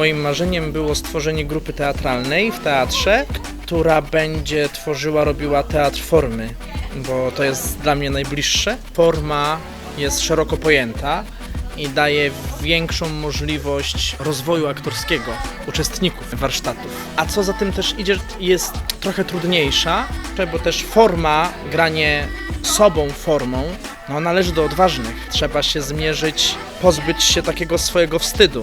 Moim marzeniem było stworzenie grupy teatralnej w teatrze, która będzie tworzyła, robiła teatr formy, bo to jest dla mnie najbliższe. Forma jest szeroko pojęta i daje większą możliwość rozwoju aktorskiego uczestników warsztatów. A co za tym też idzie, jest trochę trudniejsza, bo też forma, granie sobą formą, no, należy do odważnych. Trzeba się zmierzyć, pozbyć się takiego swojego wstydu.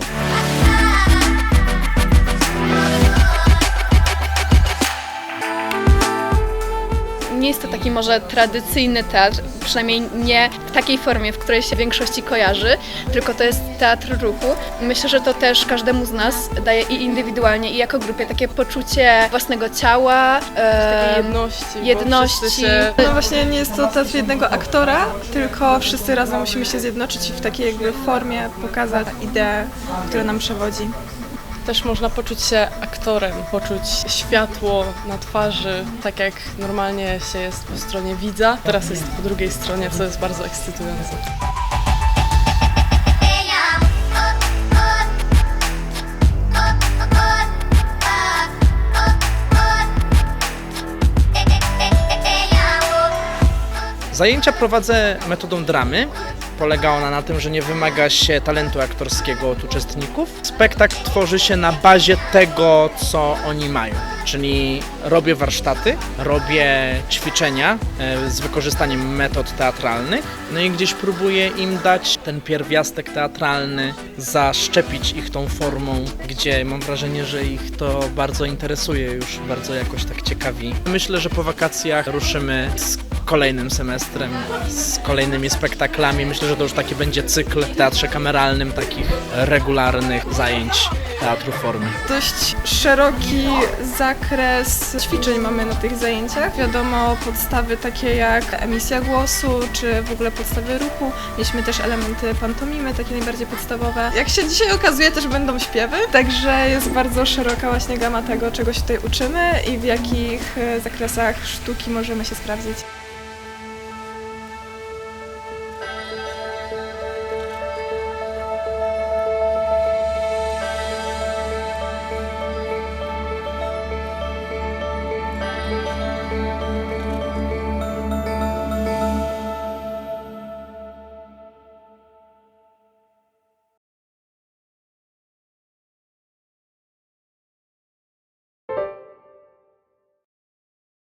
Nie jest to taki może tradycyjny teatr, przynajmniej nie w takiej formie, w której się w większości kojarzy, tylko to jest teatr ruchu. Myślę, że to też każdemu z nas daje i indywidualnie, i jako grupie takie poczucie własnego ciała, e, Takiej jedności. jedności. Się... No właśnie nie jest to teatr jednego aktora, tylko wszyscy razem musimy się zjednoczyć i w takiej jakby formie pokazać ideę, która nam przewodzi. Też można poczuć się aktorem, poczuć światło na twarzy, tak jak normalnie się jest po stronie widza. Teraz jest po drugiej stronie, co jest bardzo ekscytujące. Zajęcia prowadzę metodą dramy. Polega ona na tym, że nie wymaga się talentu aktorskiego od uczestników. Spektakl tworzy się na bazie tego, co oni mają. Czyli robię warsztaty, robię ćwiczenia e, z wykorzystaniem metod teatralnych, no i gdzieś próbuję im dać ten pierwiastek teatralny, zaszczepić ich tą formą, gdzie mam wrażenie, że ich to bardzo interesuje, już bardzo jakoś tak ciekawi. Myślę, że po wakacjach ruszymy z kolejnym semestrem, z kolejnymi spektaklami. Myślę, że to już taki będzie cykl w teatrze kameralnym takich regularnych zajęć teatru formy. Dość szeroki zakres ćwiczeń mamy na tych zajęciach. Wiadomo, podstawy takie jak emisja głosu, czy w ogóle podstawy ruchu. Mieliśmy też elementy pantomimy, takie najbardziej podstawowe. Jak się dzisiaj okazuje, też będą śpiewy, także jest bardzo szeroka właśnie gama tego, czego się tutaj uczymy i w jakich e, zakresach sztuki możemy się sprawdzić.